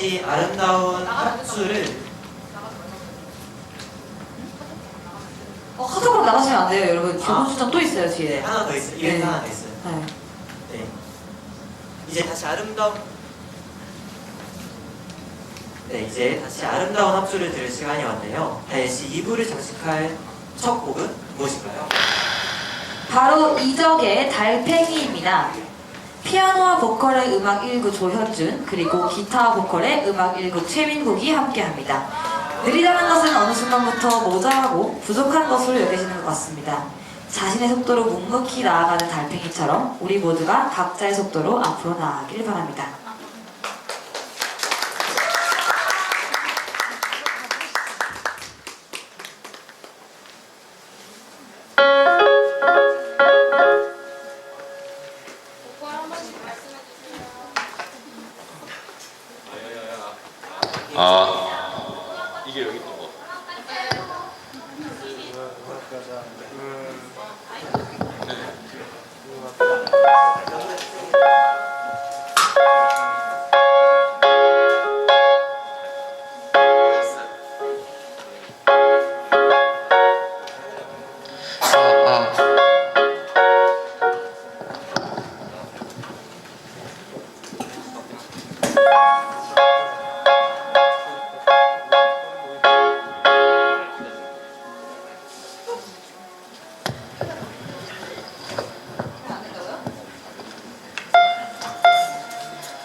다시 아름다운 합주를 어, 카톡으로 나가시면 안 돼요, 여러분. 교본 아. 수정 또 있어요, 네, 뒤에. 하나 더 있어요. 이벤트 네. 하나 더 있어요. 네. 네. 이제 다시 아름다운 네, 이제 다시 아름다운 합주를 들을 시간이 왔네요. 다혜 씨 2부를 장식할 첫 곡은 무엇인가요? 바로 이적의 달팽이입니다. 피아노와 보컬의 음악 1구 조현준, 그리고 기타와 보컬의 음악 1구 최민국이 함께합니다. 느리다는 것은 어느 순간부터 모자라고 부족한 것으로 여겨지는 것 같습니다. 자신의 속도로 묵묵히 나아가는 달팽이처럼 우리 모두가 각자의 속도로 앞으로 나아가길 바랍니다.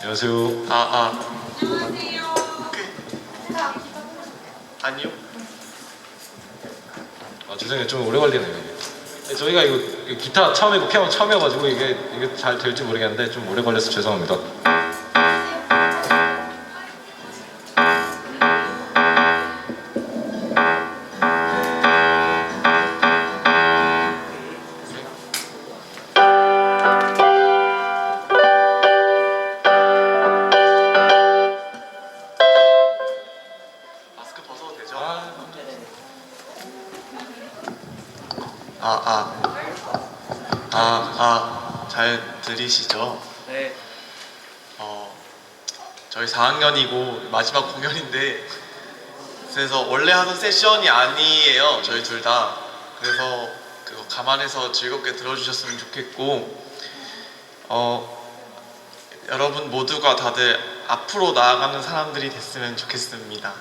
안녕하세요. 아, 아. 안녕하세요. 아니요. 아, 죄송해요. 좀 오래 걸리네요. 이게. 저희가 이거, 이거 기타 처음이고 피아노 처음이어가지고 이게, 이게 잘 될지 모르겠는데 좀 오래 걸려서 죄송합니다. 아, 아. 아, 아, 잘 들리시죠? 네. 어, 저희 4학년이고 마지막 공연인데 그래서 원래 하던 세션이 아니에요. 저희 둘 다. 그래서 그거 감안해서 즐겁게 들어주셨으면 좋겠고 어, 여러분 모두가 다들 앞으로 나아가는 사람들이 됐으면 좋겠습니다.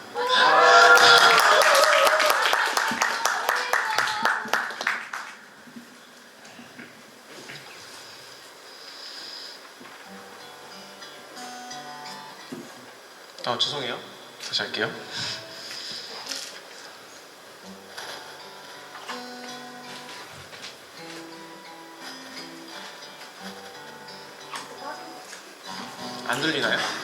아 죄송해요. 다시 할게요. 안 들리나요?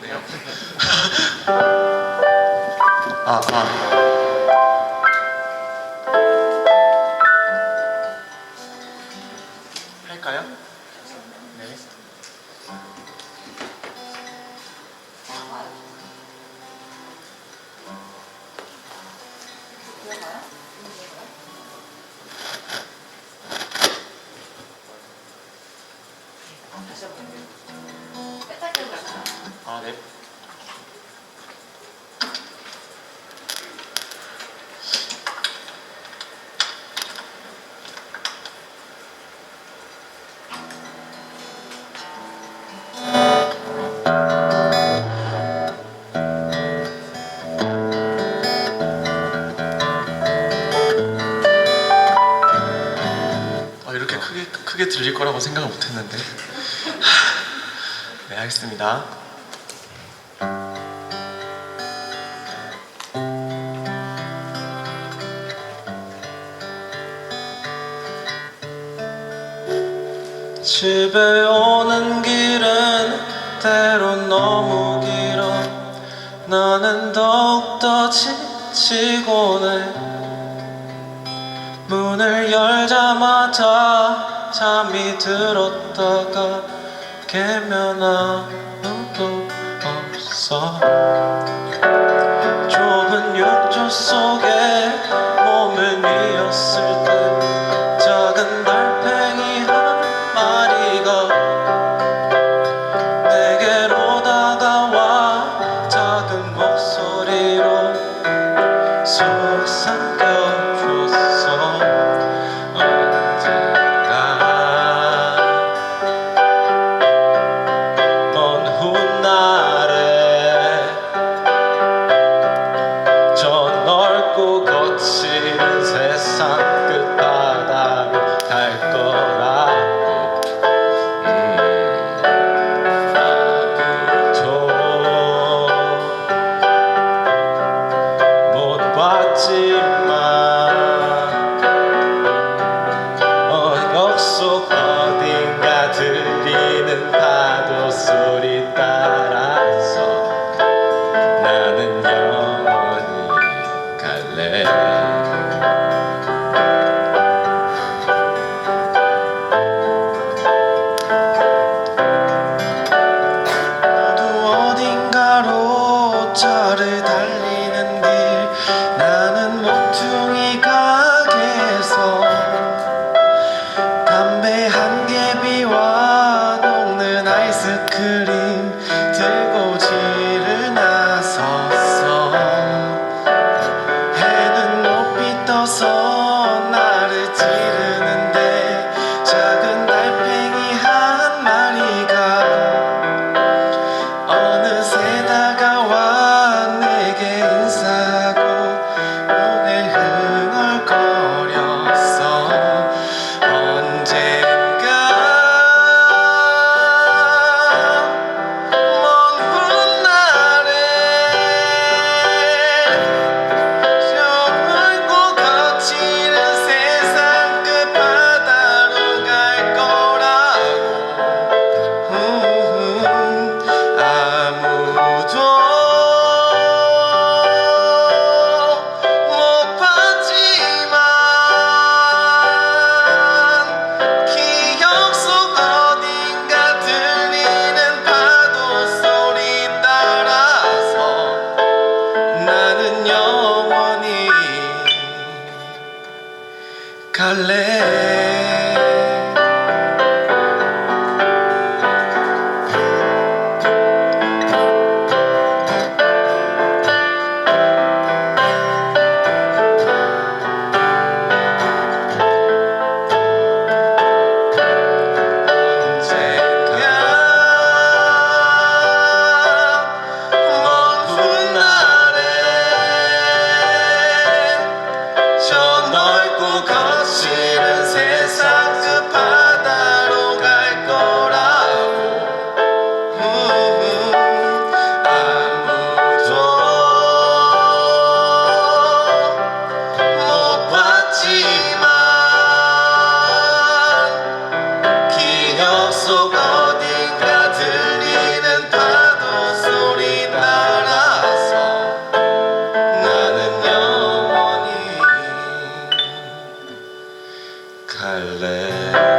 네요. 아, 아. 크게 들릴 거라고 생각을 못 했는데. 네, 알겠습니다. 집에 오는 길은 때론 너무 길어 나는 더욱더 지치곤 해 문을 열자마자 잠이 들었다가 깨면 아무도 없어. 좁은 욕조 속에 몸을 미었을 때 ね。color.